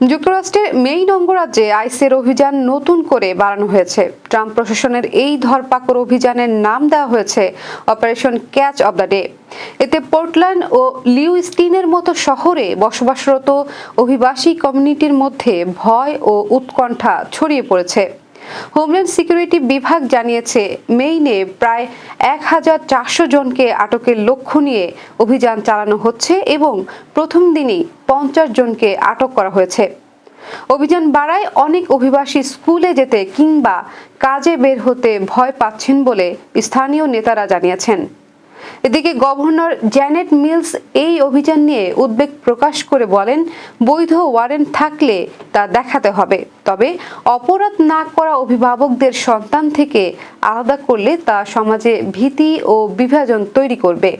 যুক্তরাষ্ট্রের মেইন অঙ্গরাজ্যে আইসের অভিযান নতুন করে বাড়ানো হয়েছে। ট্রাম্প প্রশাসনের এই ধরপাকর অভিযানের নাম দেওয়া হয়েছে operation catch of the day. এতে পোর্টল্যান্ড ও লিউস্টিনের মতো শহরে বসবাসরত অভিবাসী কমিউনিটির মধ্যে ভয় ও উৎকণ্ঠা ছড়িয়ে পড়েছে। হোমল্যান্ড সিকিউরিটি বিভাগ জানিয়েছে, মেইনে প্রায় এক হাজার চারশো জনকে আটকের লক্ষ্য নিয়ে অভিযান চালানো হচ্ছে এবং প্রথম দিনই পঞ্চাশ জনকে আটক করা হয়েছে। অভিযান বাড়ায় অনেক অভিবাসী স্কুলে যেতে কিংবা কাজে বের হতে ভয় পাচ্ছেন বলে স্থানীয় নেতারা জানিয়েছেন। এদিকে গভর্নর জ্যানেট মিলস এই অভিযান নিয়ে উদ্বেগ প্রকাশ করে বলেন, বৈধ ওয়ারেন্ট থাকলে তা দেখাতে হবে। তবে অপরাধ না করা অভিভাবকদের সন্তান থেকে আলাদা করলে তা সমাজে ভীতি ও বিভাজন তৈরি করবে।